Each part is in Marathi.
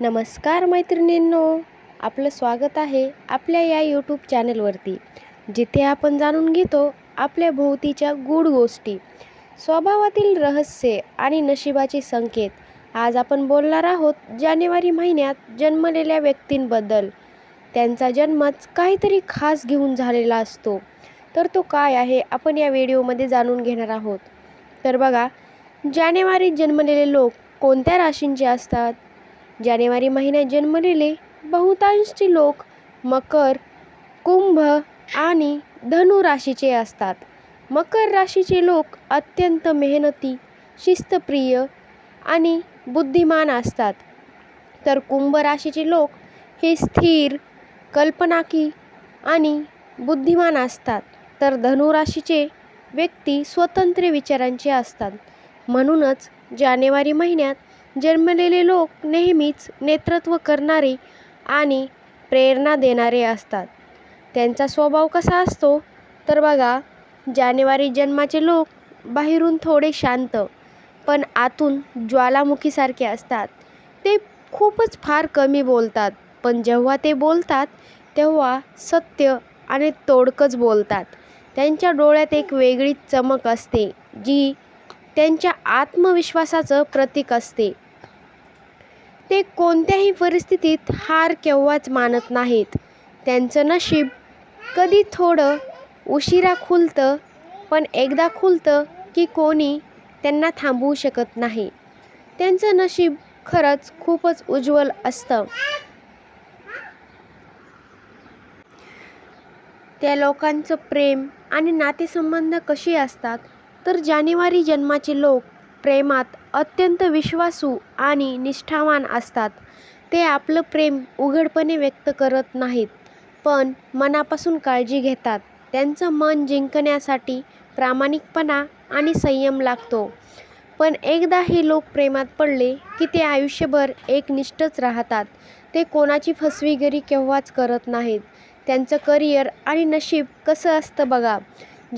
नमस्कार मैत्रिणींनो आपलं स्वागत आहे आपल्या या यूट्यूब चॅनलवरती जिथे आपण जाणून घेतो आपल्या भोवतीच्या गूढ गोष्टी. स्वभावातील रहस्य आणि नशिबाचे संकेत आज आपण बोलणार आहोत जानेवारी महिन्यात जन्मलेल्या व्यक्तींबद्दल. त्यांचा जन्मच काहीतरी खास घेऊन झालेला असतो. तर तो काय आहे आपण या व्हिडिओमध्ये जाणून घेणार आहोत. तर बघा जानेवारीत जन्मलेले लोक कोणत्या राशींचे असतात? जानेवारी महिन्यात जन्मलेले बहुतांशचे लोक मकर कुंभ आणि धनु राशीचे असतात. मकर राशीचे लोक अत्यंत मेहनती शिस्तप्रिय आणि बुद्धिमान असतात. तर कुंभ राशीचे लोक हे स्थिर कल्पनाकी आणि बुद्धिमान असतात. तर धनुराशीचे व्यक्ती स्वतंत्र विचारांचे असतात. म्हणूनच जानेवारी महिन्यात जन्मलेले लोक नेहमीच नेतृत्व करणारे आणि प्रेरणा देणारे असतात. त्यांचा स्वभाव कसा असतो? तर बघा जानेवारी जन्माचे लोक बाहेरून थोडे शांत पण आतून ज्वालामुखीसारखे असतात. ते खूपच फार कमी बोलतात पण जेव्हा ते बोलतात तेव्हा सत्य आणि तोडकंच बोलतात. त्यांच्या डोळ्यात एक वेगळीच चमक असते जी त्यांच्या आत्मविश्वासाचं प्रतीक असते. ते कोणत्याही परिस्थितीत हार केव्हाच मानत नाहीत. त्यांचं नशीब कधी थोडं उशिरा खुलतं पण एकदा खुलतं की कोणी त्यांना थांबवू शकत नाही. त्यांचं नशीब खरंच खूपच उज्ज्वल असतं. त्या लोकांचं प्रेम आणि नातेसंबंध कसे असतात तर जानेवारी जन्माचे लोक प्रेमात अत्यंत विश्वासू आणि निष्ठावान असतात. ते आपलं प्रेम उघडपणे व्यक्त करत नाहीत पण मनापासून काळजी घेतात. त्यांचं मन जिंकण्यासाठी प्रामाणिकपणा आणि संयम लागतो. पण एकदा हे लोक प्रेमात पडले की ते आयुष्यभर एकनिष्ठच राहतात. ते कोणाची फसवेगिरी केव्हाच करत नाहीत. त्यांचं करिअर आणि नशीब कसं असतं बघा.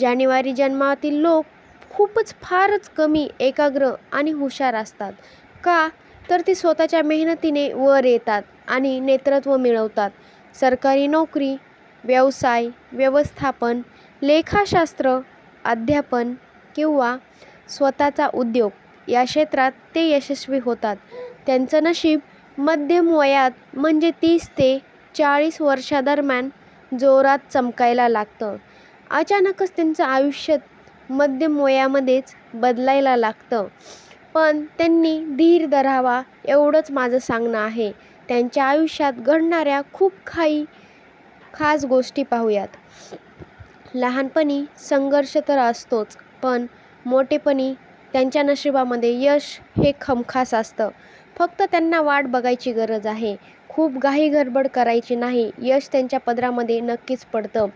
जानेवारी जन्मातील लोक खूपच फारच कमी एकाग्र आणि हुशार असतात. का? तर ते स्वतःच्या मेहनतीने वर येतात आणि नेतृत्व मिळवतात. सरकारी नोकरी व्यवसाय व्यवस्थापन लेखाशास्त्र अध्यापन किंवा स्वतःचा उद्योग या क्षेत्रात ते यशस्वी होतात. त्यांचं नशीब मध्यम वयात म्हणजे तीस ते चाळीस वर्षादरम्यान जोरात चमकायला लागतं. अचानकच त्यांचं आयुष्य मध्यम वयामध्येच बदलायला लागतं. पण त्यांनी धीर धरावा एवढंच माझं सांगणं आहे. त्यांच्या आयुष्यात घडणाऱ्या खूप काही खास गोष्टी पाहूयात. लहानपणी संघर्ष तर असतोच पण मोठेपणी त्यांच्या नशिबामध्ये यश हे खमखास असतं. फक्त त्यांना वाट बघायची गरज आहे. खूप घाई गडबड करायची नाही. यश त्यांच्या पदरामध्ये नक्कीच पडतं.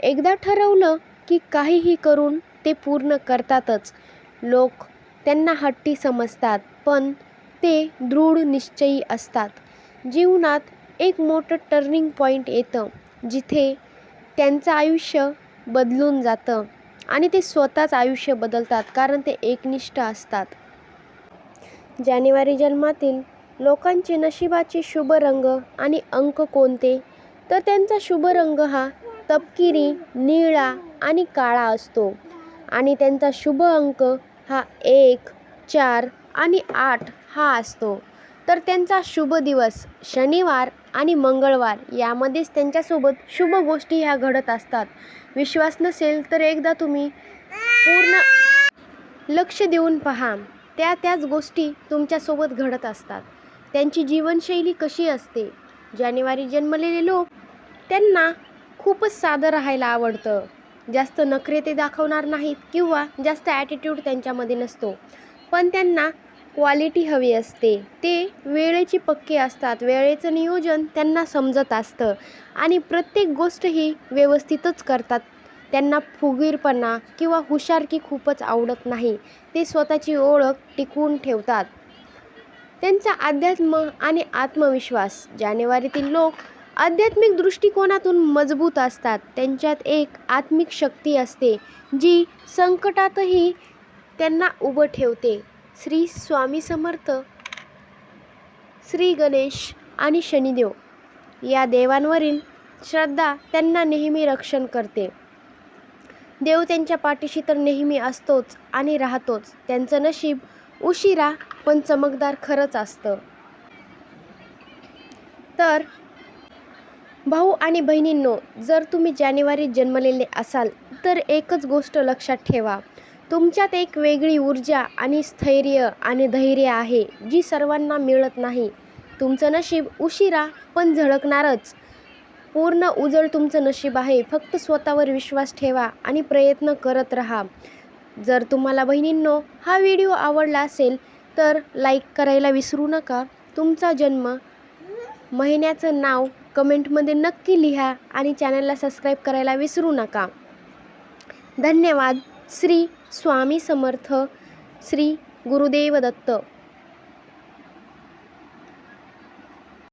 एकदा ठरवलं की काहीही करून ते पूर्ण करतातच. लोक त्यांना हट्टी समजतात पण ते दृढ निश्चयी असतात. जीवनात एक मोठं टर्निंग पॉईंट येतं जिथे त्यांचं आयुष्य बदलून जातं आणि ते स्वतःच आयुष्य बदलतात कारण ते एकनिष्ठ असतात. जानेवारी जन्मातील लोकांचे नशिबाचे शुभ रंग आणि अंक कोणते? तर त्यांचा शुभ रंग हा तपकिरी निळा आणि काळा असतो. आणि त्यांचा शुभ अंक हा एक चार आणि आठ हा असतो. तर त्यांचा शुभ दिवस शनिवार आणि मंगळवार यामध्येच त्यांच्यासोबत शुभ गोष्टी ह्या घडत असतात. विश्वास नसेल तर एकदा तुम्ही पूर्ण लक्ष देऊन पहा. त्या त्याच गोष्टी तुमच्यासोबत घडत असतात. त्यांची जीवनशैली कशी असते? जानेवारी जन्मलेले लोक त्यांना खूपच साधं राहायला आवडतं. जास्त नखरे ते दाखवणार नाहीत किंवा जास्त ॲटिट्यूड त्यांच्यामध्ये नसतो. पण त्यांना क्वालिटी हवी असते. ते वेळेची पक्के असतात. वेळेचं नियोजन त्यांना समजत असतं. आणि प्रत्येक गोष्ट ही व्यवस्थितच करतात. त्यांना फुगीरपणा किंवा हुशारकी खूपच आवडत नाही. ते स्वतःची ओळख टिकवून ठेवतात. त्यांचा अध्यात्म आणि आत्मविश्वास. जानेवारीतील लोक आध्यात्मिक दृष्टिकोनातून मजबूत असतात. त्यांच्यात एक आत्मिक शक्ती असते जी संकटातही त्यांना उभं ठेवते. श्री स्वामी समर्थ श्री गणेश आणि शनिदेव या देवांवरील श्रद्धा त्यांना नेहमी रक्षण करते. देव त्यांच्या पाठीशी तर नेहमी असतोच आणि राहतोच. त्यांचं नशीब उशिरा पण चमकदार खरंच असतं. तर भाऊ आणि बहिणींनो जर तुम्ही जानेवारीत जन्मलेले असाल तर एकच गोष्ट लक्षात ठेवा. तुमच्यात एक वेगळी ऊर्जा आणि स्थैर्य आणि धैर्य आहे जी सर्वांना मिळत नाही. तुमचं नशीब उशिरा पण झळकणारच. पूर्ण उजळ तुमचं नशीब आहे फक्त स्वतःवर विश्वास ठेवा आणि प्रयत्न करत राहा. जर तुम्हाला बहिणींनो हा व्हिडिओ आवडला असेल तर लाईक करायला विसरू नका. तुमचा जन्म महिन्याचं नाव कमेंटमध्ये नक्की लिहा आणि चॅनलला सबस्क्राईब करायला विसरू नका. धन्यवाद. श्री स्वामी समर्थ. श्री गुरुदेव दत्त.